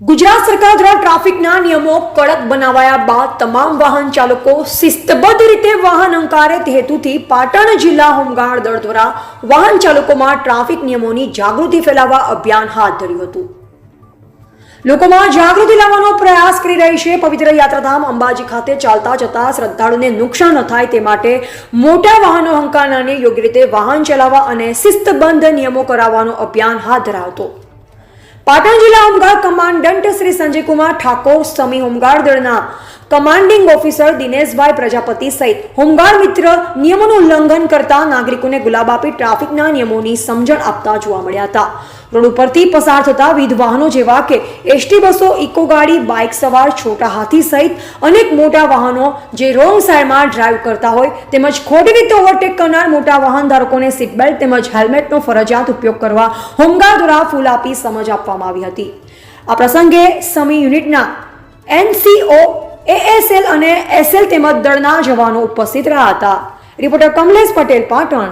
ગુજરાત સરકાર દ્વારા ટ્રાફિકના નિયમો કડક બનાવાયા બાદ તમામ વાહન ચાલકો શિસ્તબદ્ધ રીતે વાહન અંકારે હેતુથી પાટણ જિલ્લા હોમગાર્ડ દળ દ્વારા વાહન ચાલકોમાં ટ્રાફિક નિયમોની જાગૃતિ ફેલાવવા અભિયાન હાથ ધર્યું હતું. લોકોમાં જાગૃતિ લાવવાનો પ્રયાસ કરી રહી છે પવિત્ર યાત્રાધામ અંબાજી ખાતે ચાલતા જતા શ્રદ્ધાળુને નુકસાન ન થાય તે માટે મોટા વાહનો હંકારનાને યોગ્ય રીતે વાહન ચલાવવા અને શિસ્તબદ્ધ નિયમો કરાવવાનો અભિયાન હાથ ધરાવતો પાટણ જિલ્લા home guard commandant Shri Sanjaykumar Thakor, Sami home guard દળના કમાન્ડિંગ ઓફિસર દિનેશભાઈ પ્રજાપતિ સહિત હોમગાર્ડ મિત્ર નિયમોનું ઉલ્લંઘન કરતા નાગરિકોને ગુલાબ આપી ટ્રાફિકના નિયમોની સમજણ આપતા જોવા મળ્યા હતા. રોડ ઉપરથી પસાર થતા વિવિધ વાહનો જેવા કે એસટી બસો, ઇકો ગાડી, બાઇક સવાર, છોટા હાથી સહિત અનેક મોટા વાહનો જે રોંગ સાઈડમાં ડ્રાઈવ કરતા હોય તેમજ ખોટી રીતે ઓવરટેક કરનાર મોટા વાહન ધારકોને સીટ બેલ્ટ તેમજ હેલ્મેટનો ફરજિયાત ઉપયોગ કરવા હોમગાર્ડ દ્વારા ફૂલ આપી સમજ આપવામાં આવી હતી. આ પ્રસંગે સમી યુનિટના એનસીઓ, એએસએલ અને એસએલ તેમજ દળના જવાનો ઉપસ્થિત રહ્યા હતા. રિપોર્ટર કમલેશ પટેલ પાટણ.